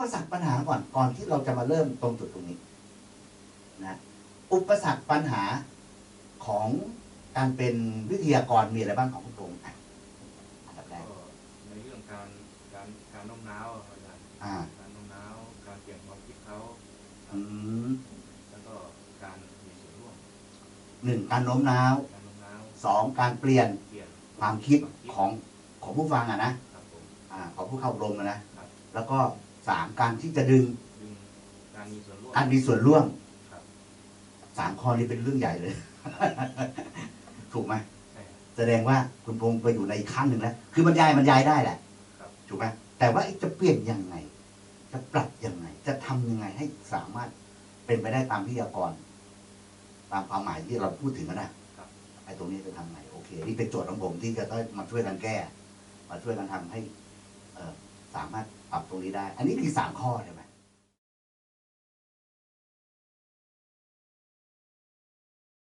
ปสรรคปัญหาก่อนก่อนที่เราจะมาเริ่มตรงจุดตรงนี้นะอุปสรรคปัญหาของการเป็นวิทยากรมีอะไรบ้างของคุณพงษ์อะอันดับแรก็กในเรื่องการการการโน้มน้าวอะครับอาจารย์อ่าการโน้มน้าวการเปลี่ยนความคิดเขาอืมแล้วก็การมีส่วนร่วมหนึ่งการโน้มน้าวการโน้มน้าวสองการเปลี่ยนเปลี่ยนความคิดของของผู้ฟังอะนะครับผมอ่าของผู้เข้าอบรมอะนะครับแล้วก็ สามการที่จะดึงดึงการมีส่วนร่วมการมีส่วนร่วมครับสามข้อนี้เป็นเรื่องใหญ่เลย ถูกไหมใช่ครับแสดงว่าคุณพงษ์ไปอยู่ในอีกขั้นหนึ่งแล้วคือบรรยายบรรยายได้แหละครับถูกไหมแต่ว่าไอ้จะเปลี่ยนยังไง จะปรับยังไง จะทำยังไงให้สามารถเป็นไปได้ตามพิทยากร ตามความหมายที่เราพูดถึงกันนะครับไอ้ตรงนี้จะทำไงโอเค นี่เป็นโจทย์ของผมที่จะต้องมาช่วยกันแก้ มาช่วยกันทำให้เออสามารถปรับ ตรงนี้ได้ อันนี้คือสามข้อใช่ไหม